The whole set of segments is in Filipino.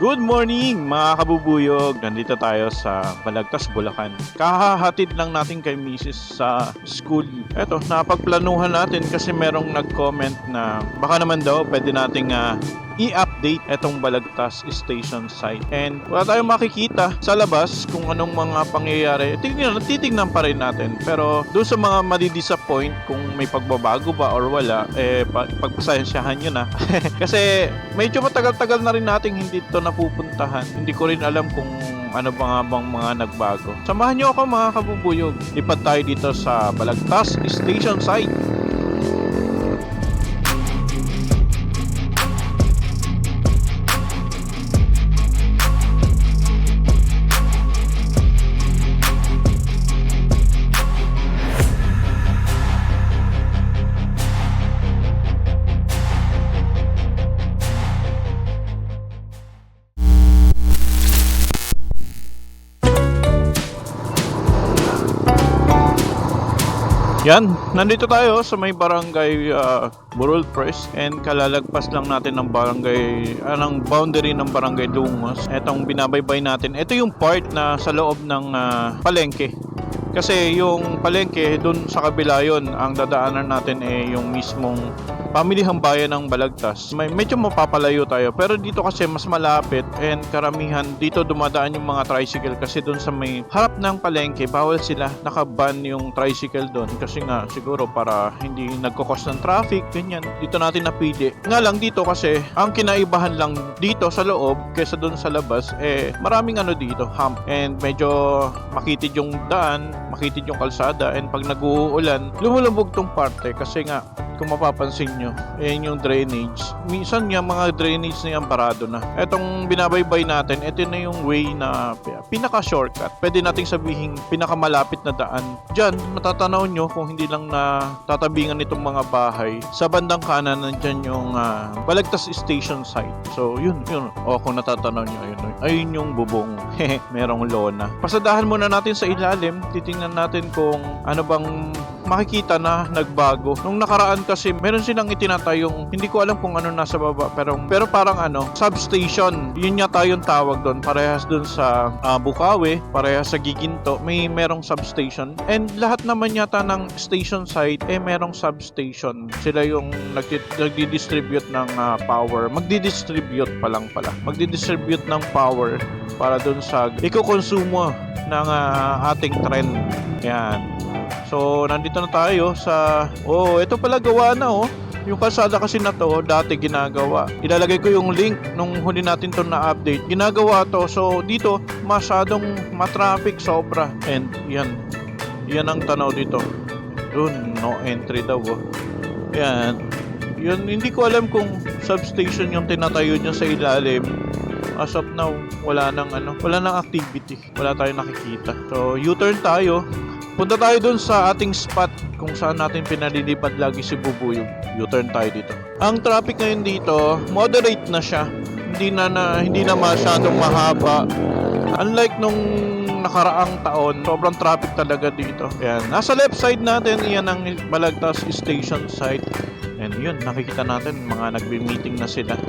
Good morning mga kabubuyog! Nandito tayo sa Balagtas, Bulacan. Kahahatid lang natin kay Mrs. sa school. Eto, napagplanuhan natin kasi merong nag-comment na baka naman daw pwede nating ah, i-update etong Balagtas station site. And wala tayong makikita sa labas kung anong mga pangyayari. Tingnan, titignan pa rin natin. Pero doon sa mga madidisappoint kung may pagbabago ba or wala, eh pa- pagpasensyahan nyo na. Kasi medyo matagal-tagal na rin nating hindi ito napupuntahan. Hindi ko rin alam kung ano ba nga bang mga nagbago. Samahan nyo ako mga kabubuyog. Lipat tayo dito sa Balagtas Station Site. Yan, nandito tayo sa may barangay uh, Burol Press and kalalagpas lang natin ng barangay, anong boundary ng barangay Lungos. Etong binabaybay natin, ito yung part na sa loob ng ah, palengke. Kasi yung palengke, dun sa kabila yun, ang dadaanan natin eh yung mismong pamilihang bayan ng Balagtas. May, medyo mapapalayo tayo, pero dito kasi mas malapit and karamihan dito dumadaan yung mga tricycle kasi dun sa may harap ng palengke, bawal sila nakaban yung tricycle dun kasi nga siguro para hindi nagkakos ng traffic, ganyan. Dito natin napili. Nga lang dito kasi, ang kinaibahan lang dito sa loob kaysa dun sa labas, eh maraming ano dito, hump. And medyo makitid yung daan, makitid yung kalsada, and pag nag-uulan, lumulubog tong parte kasi nga kung mapapansin nyo, ayan yung drainage. Minsan nga mga drainage na yan parado na. Etong binabaybay natin, ito na yung way na pinaka-shortcut. Pwede nating sabihin pinakamalapit na daan. Diyan, matatanaw nyo kung hindi lang na tatabingan itong mga bahay. Sa bandang kanan, nandyan yung ah, Balagtas Station site. So, yun, yun. O, kung natatanaw nyo, ayun, ayun yung bubong. Merong lona. Pasadahan muna natin sa ilalim. Titingnan natin kung ano bang makikita na nagbago. Nung nakaraan kasi meron silang itinatayong hindi ko alam kung ano nasa baba pero pero parang ano substation. Yun yata yung tawag doon. Parehas doon sa ah, Bukawi, parehas sa Giginto, may merong substation. And lahat naman yata ng station site eh merong substation. Sila yung nagdi- nagdi-distribute ng ah, power. Magdi-distribute pa lang pala. Magdi-distribute ng power para doon sa iko-konsumo ng ah, ating trend. Yan. So, nandito na tayo sa... Oh, ito pala gawa na oh. Yung kalsada kasi na to, dati ginagawa. Ilalagay ko yung link nung huli natin to na-update. Ginagawa to. So, dito, masyadong matraffic sobra. And, yan. Yan ang tanaw dito. Dun, no entry daw. Oh. Yan. Yun, hindi ko alam kung substation yung tinatayo niya sa ilalim. As of now, wala nang ano, wala nang activity. Wala tayong nakikita. So, U-turn tayo. Punta tayo dun sa ating spot kung saan natin pinalilipad lagi si Bubuyog. U-turn tayo dito. Ang traffic ngayon dito, moderate na siya. Hindi na, na hindi na masyadong mahaba. Unlike nung nakaraang taon, sobrang traffic talaga dito. Ayan. Nasa left side natin, iyan ang Balagtas Station site. And yun, nakikita natin mga nagbi-meeting na sila.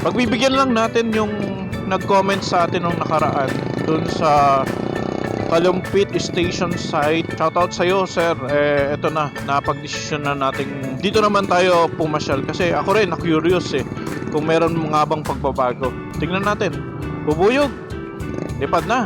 Pagbibigyan lang natin yung nag-comment sa atin nung nakaraan dun sa Kalumpit Station Site. Shoutout sa iyo, sir. Eh, eto na, napag-desisyon na nating dito naman tayo pumasyal. Kasi ako rin, na-curious eh, kung meron mga bang pagbabago. Tingnan natin. Bubuyog. Lipad na.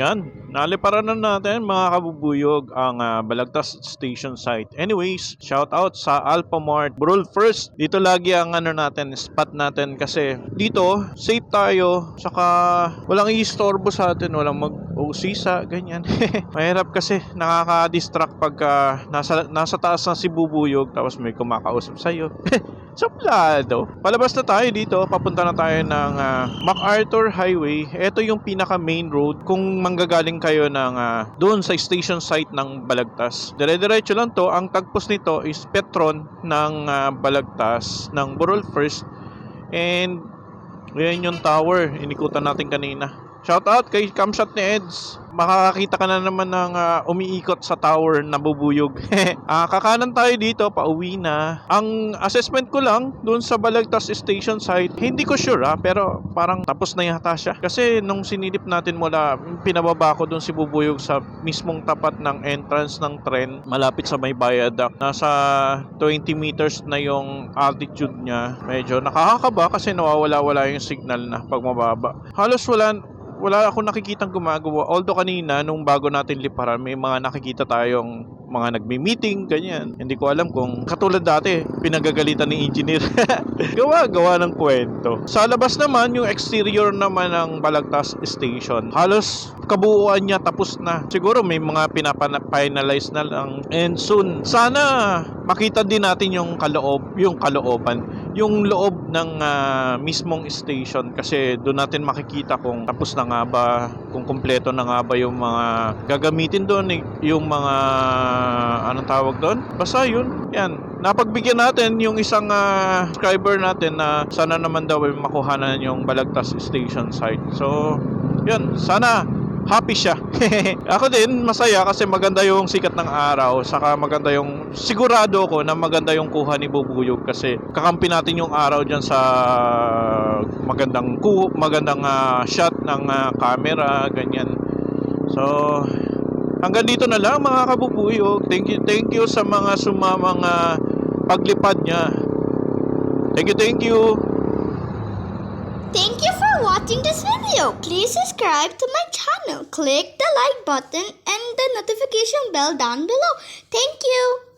Yan, naliparan na natin mga kabubuyog ang ah, Balagtas Station site. Anyways, shout out sa Alphamart Burol First. Dito lagi ang ano natin, spot natin kasi dito safe tayo saka walang i-istorbo sa atin, walang mag-usisa, ganyan. Mahirap kasi nakaka-distract pagka nasa, nasa taas ng si bubuyog tapos may kumakausap sa'yo. Suplado. Palabas na tayo dito. Papunta na tayo ng ah, MacArthur Highway. Ito yung pinaka main road kung manggagaling kayo ng ah, doon sa station site ng Balagtas. Dire-diretso lang to. Ang tagpos nito is Petron ng ah, Balagtas ng Burol First. And yan yung tower. Inikutan natin kanina. Shout out kay Camshot ni Eds. Makakakita ka na naman ng ah, umiikot sa tower na bubuyog. Ah, kakanan tayo dito, pauwi na. Ang assessment ko lang doon sa Balagtas Station site, hindi ko sure ah, pero parang tapos na yata siya. Kasi nung sinilip natin mula, pinababa ko doon si bubuyog sa mismong tapat ng entrance ng tren, malapit sa may viaduct. Nasa 20 meters na yung altitude niya. Medyo nakakakaba kasi nawawala-wala yung signal na pag mababa. Halos wala wala akong nakikitang gumagawa. Although kanina, nung bago natin liparan, may mga nakikita tayong mga nagmi-meeting, ganyan. Hindi ko alam kung katulad dati, pinagagalitan ni engineer. gawa, gawa ng kwento. Sa labas naman, yung exterior naman ng Balagtas Station, halos kabuuan niya tapos na. Siguro may mga pinapa-finalize na lang. And soon, sana makita din natin yung kaloob, yung kalooban, yung loob ng ah, mismong station kasi doon natin makikita kung tapos na nga ba, kung kumpleto na nga ba yung mga gagamitin doon, eh, yung mga anong tawag doon? Basta yun, yan. Napagbigyan natin yung isang ah, subscriber natin na sana naman daw ay makuhanan yung Balagtas Station site. So, yun, sana happy siya. Ako din, masaya kasi maganda yung sikat ng araw, saka maganda yung, sigurado ko na maganda yung kuha ni Bubuyog kasi kakampi natin yung araw dyan sa magandang ku magandang ah, shot ng ah, camera, ganyan. So, hanggang dito na lang mga kabubuyog. Thank you, thank you sa mga sumamang ah, paglipad niya. Thank you, thank you. Thank you for watching this video. Please subscribe to my channel. Click the like button and the notification bell down below. Thank you.